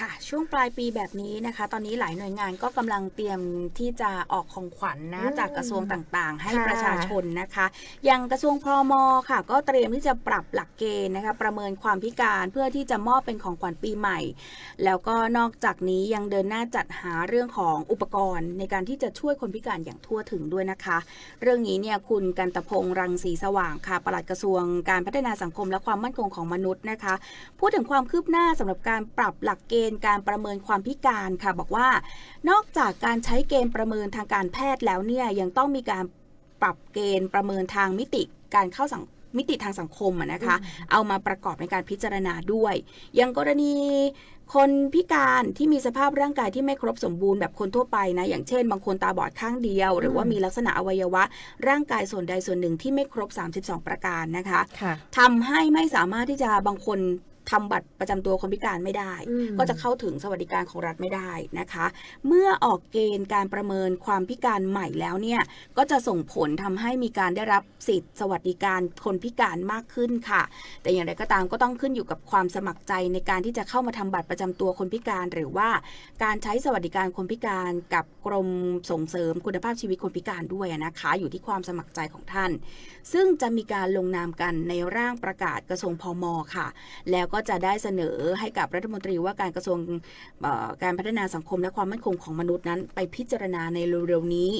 ค่ะช่วงปลายปีแบบนี้นะคะ ตอนนี้หลายหน่วยงานก็กำลังเตรียมที่จะออกของขวัญนนะอืมจากกระทรวงต่างๆ ให้ค่ะประชาชนนะคะอย่างกระทรวงพมค่ะ ก็เตรียมที่จะปรับหลักเกณฑ์นะคะ ประเมินความพิการเพื่อที่จะมอบเป็นของขวัญปีใหม่ แล้วก็นอกจากนี้ยังเดินหน้าจัดหาเรื่องของอุปกรณ์ ในการที่จะช่วยคนพิการอย่างทั่วถึงด้วยนะคะ เรื่องนี้เนี่ยคุณกันตพงษ์รังสีสว่างค่ะปลัดกระทรวงการพัฒนาสังคมและความมั่นคงของมนุษย์นะคะ พูดถึงความคืบหน้าสำหรับการปรับหลักเกณฑ์การประเมินความพิการค่ะ บอกว่า นอกจากการใช้เกณฑ์ประเมินทางการแพทย์แล้วเนี่ยยังต้องมีการปรับเกณฑ์ประเมินทางมิติการเข้าสังมิติทางสังคมอะนะคะ เอามาประกอบในการพิจารณาด้วย อย่างกรณีคนพิการที่มีสภาพร่างกายที่ไม่ครบสมบูรณ์แบบคนทั่วไปนะ อย่างเช่น บางคนตาบอดข้างเดียว หรือว่ามีลักษณะอวัยวะ ร่างกายส่วนใดส่วนหนึ่งที่ไม่ครบ 32 ประการนะคะค่ะทำให้ไม่สามารถที่จะบางคน ทำบัตรประจำตัวคนพิการไม่ได้อืมก็จะเข้าถึงสวัสดิการของรัฐไม่ได้นะคะ เมื่อออกเกณฑ์การประเมินความพิการใหม่แล้วเนี่ยก็จะส่งผลทำให้มีการได้รับสิทธิ์ สวัสดิการคนพิการมากขึ้นค่ะ แต่อย่างไรก็ตามก็ต้องขึ้นอยู่กับความสมัครใจในการที่จะเข้ามาทำบัตรประจำตัวคนพิการ หรือว่าการใช้สวัสดิการคนพิการกับกรมส่งเสริมคุณภาพชีวิตคนพิการด้วยนะคะ อยู่ที่ความสมัครใจของท่าน ซึ่งจะมีการลงนามกันในร่างประกาศกระทรวงพมค่ะ แล้วก็จะได้เสนอให้กับรัฐมนตรีว่าการกระทรวงการพัฒนาสังคมและความมั่นคงของมนุษย์นั้น ไปพิจารณาในเร็วๆนี้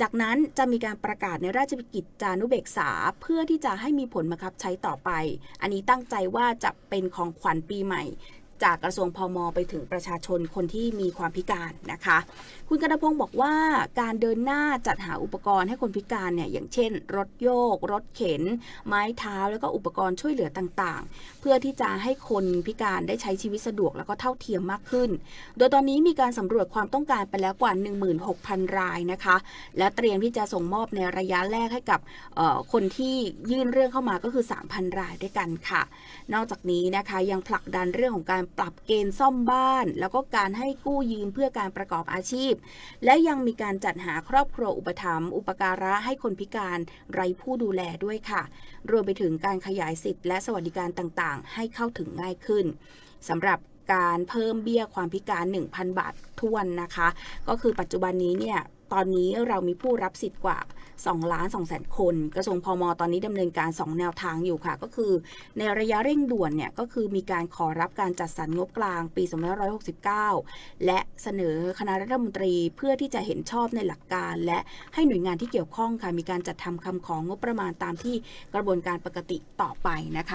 จากนั้นจะมีการประกาศในราชกิจจานุเบกษา เพื่อที่จะให้มีผลบังคับใช้ต่อไป อันนี้ตั้งใจว่าจะเป็นของขวัญปีใหม่ จากกระทรวงพมไปถึงประชาชนคนที่มีความพิการนะคะ คุณกนพงศ์บอกว่าการเดินหน้าจัดหาอุปกรณ์ให้คนพิการเนี่ยอย่างเช่น รถโยก รถเข็น ไม้เท้าแล้วก็อุปกรณ์ช่วยเหลือต่างๆ เพื่อที่จะให้คนพิการได้ใช้ชีวิตสะดวกแล้วก็เท่าเทียมมากขึ้น โดยตอนนี้มีการสำรวจความต้องการไปแล้วกว่า 16,000 รายนะคะ และเตรียมที่จะส่งมอบในระยะแรกให้กับคนที่ยื่นเรื่องเข้ามาก็คือ 3,000 รายด้วยกันค่ะ นอกจากนี้นะคะยังผลักดันเรื่องของการปรับเกณฑ์ซ่อมบ้าน แล้วก็การให้กู้ยืมเพื่อการประกอบอาชีพ และยังมีการจัดหาครอบครัวอุปถัมภ์อุปการะให้คนพิการไร้ผู้ดูแลด้วยค่ะ รวมไปถึงการขยายสิทธิ์และสวัสดิการต่างๆ ให้เข้าถึงง่ายขึ้นสำหรับการเพิ่มเบี้ยความพิการ 1,000 บาททวนนะคะ ก็คือปัจจุบันนี้เนี่ย ตอนนี้เรามีผู้รับสิทธิ์กว่า2ล้าน2แสนคน กระทรวงพมตอนนี้ดำเนินการ 2 แนวทางอยู่ค่ะ ก็คือ ในระยะเร่งด่วนเนี่ยก็คือมีการขอรับการจัดสรรงบกลางปี2569 และเสนอคณะรัฐมนตรีเพื่อที่จะเห็นชอบในหลักการ และให้หน่วยงานที่เกี่ยวข้องค่ะมีการจัดทำคำของงบประมาณตามที่กระบวนการปกติต่อไปนะคะ